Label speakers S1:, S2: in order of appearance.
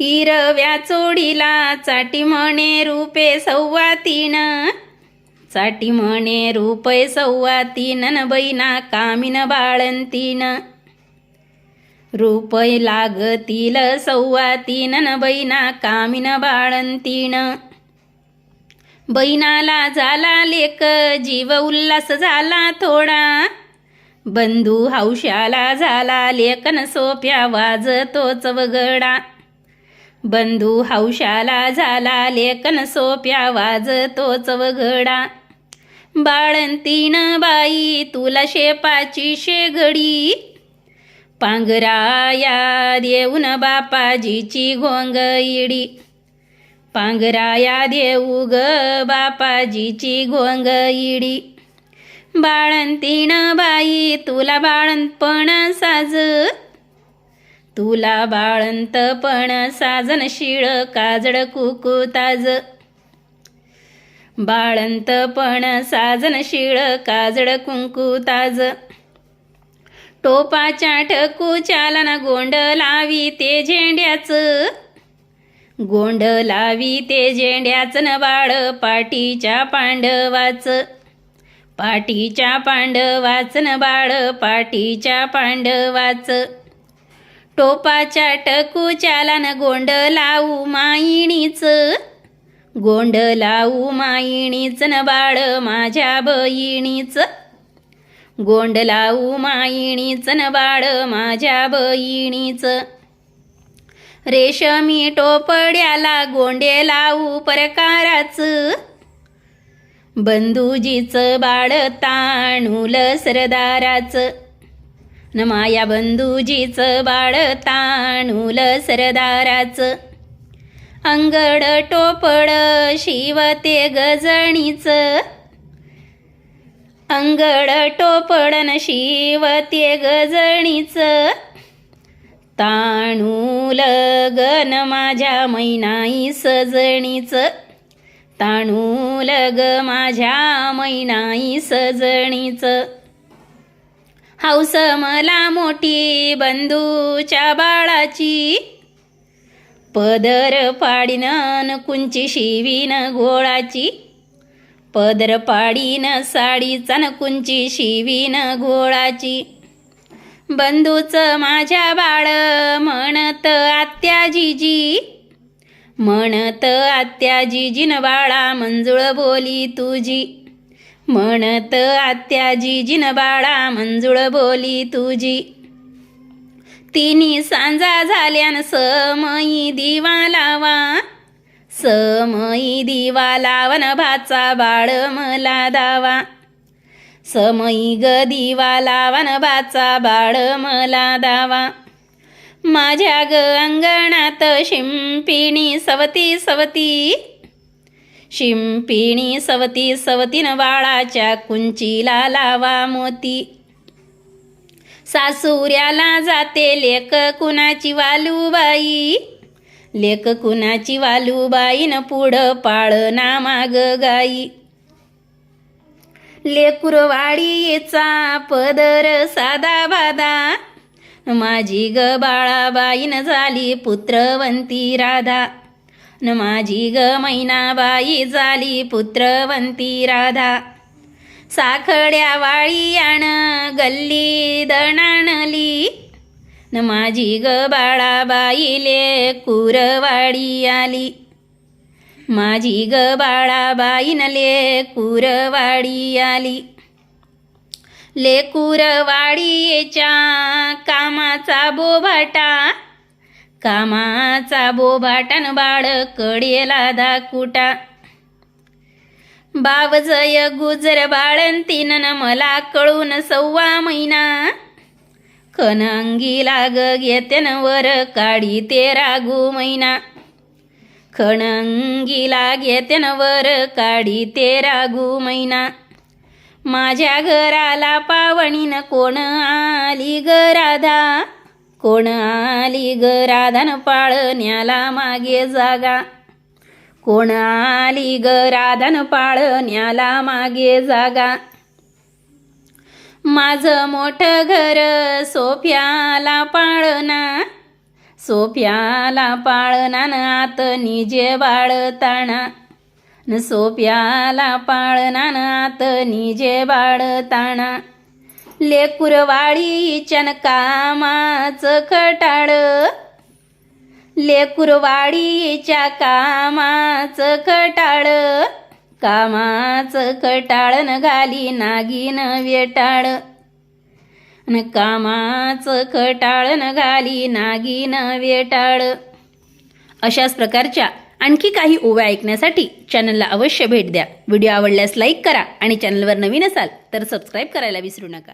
S1: हिरव्या चोडीला चाटी म्हणे रुपे सव्वा तीन चाटी म्हणे रूपे सव्वा तीन न बैना कामीन बाळंतीन. रूपय लागतील सव्वा तीन न बैना कामीन बाळंतीन. बैनाला झाला लेक जीव उल्हास झाला थोडा. बंधू हौशाला झाला लेकन सोप्या वाजतोच वगडा बंधू हौशाला झाला लेखन सोप्या वाजतोच चवघडा. बाळंतीन बाई तुला शेपाची शेगडी. पांघराया देऊन बापाजीची घोंग इडी पांघराया देऊ ग बापाजीची घोंग इडी बाळंतीण बाई तुला बाळंतपण साज. तुला बाळंतपण साजन शिळ काजड कुकुताज बाळंतपण साजन शिळ काजड कुंकुताज टोपाच्या ठकू चालन गोंड लावी ते झेंड्याचं. गोंड लावी ते झेंड्याचं न बाळ पाटीच्या पांडवाच. पाटीच्या पांडवाच न बाळ पाटीच्या पांडवाच. टोपाच्या टकू न गोंड लावू माईणीच. गोंड लावू माईणीच न बाळ माझ्या बहिणीच. गोंड लावू माईणीच न बाळ माझ्या बहिणीच. रेशमी टोपड्याला गोंडे लावू परकाराच. बंधूजीचं बाळ ताणूल सरदाराचं. न माया बंधूजीचं बाळ ताणूल सरदाराच. अंगड टोपड शिवते गजणीच अंगड टोपडन शिवते गजणीच ताणूल गन माझ्या मैनाई सजणीच. ताणूल ग माझ्या मैनाई सजणीच. हौस मला मोठी बंधूच्या बाळाची. पदर पाडीन कुंची शिवीन घोळाची. पदर पाडीन साडीचा न कुंची शिवीन घोळाची. बंधूच माझ्या बाळ म्हणत आत्याजीजी म्हणत आत्याजीजीन बाळा मंजुळ बोली तुझी. म्हणत आत्या जिनबाळा बाळा मंजुळ बोली तुझी. तिन्ही सांजा झाल्यान समयी दिवा लावा. समयी दिवा लावन भाचा बाळ मला दावा. समयी ग दिवा लावन भाचा बाळ मला दावा. माझ्या ग अंगणात शिंपिणी सवती सवती. शिंपिणी सवती सवतीन बाळाच्या कुंचीला लावा मोती. सासुऱ्याला जाते लेक कुणाची वालूबाई. लेक कुणाची वालूबाईन पुढं पाळना माग गाई. लेकुरवाडीचा पदर साधा बादा माझी ग बाळाबाईन झाली पुत्रवंती राधा. न माझी ग मैनाबाई झाली पुत्रवंती राधा. साखड्या वाळीयाण गल्ली दणाणली. न माझी ग बाळाबाईले कुरवाडी आली. माझी ग बाळाबाईनले कुरवाडी आली. लेकुरवाडीच्या कामाचा बोभाटा कामाचा बोभाटन बाळ कडेला दाकुटा. बावजय गुजर बाळंतीन मला कळून सव्वा महिना. खनंगी लाग घेतेन वर काढी ते रागू मैना. खणंगी लागेतेन वर काढी ते रागू मैना. माझ्या घराला पावणीन कोण आली ग राधा? कोण आली ग राधान पाळण्याला मागे जागा? कोण आली ग राधान पाळण्याला मागे जागा? माझं मोठं घर सोफ्याला पाळना सोप्याला पाळणान आत निजे बाळताना. न सोप्याला पाळणान आत निजे बाळताना. लेकुरवाडीच्यान कामाचं खटाळ लेकुरवाडीच्या कामाचं खटाळ कामाचं खटाळन घाली नागिन वेटाळ न कामाचं खटाळन घाली नागिन वेटाळ अशाच प्रकारच्या आणखी काही ओव्या ऐकण्यासाठी चॅनलला अवश्य भेट द्या. व्हिडिओ आवडल्यास लाईक करा आणि चॅनलवर नवीन असाल तर सबस्क्राईब करायला विसरू नका.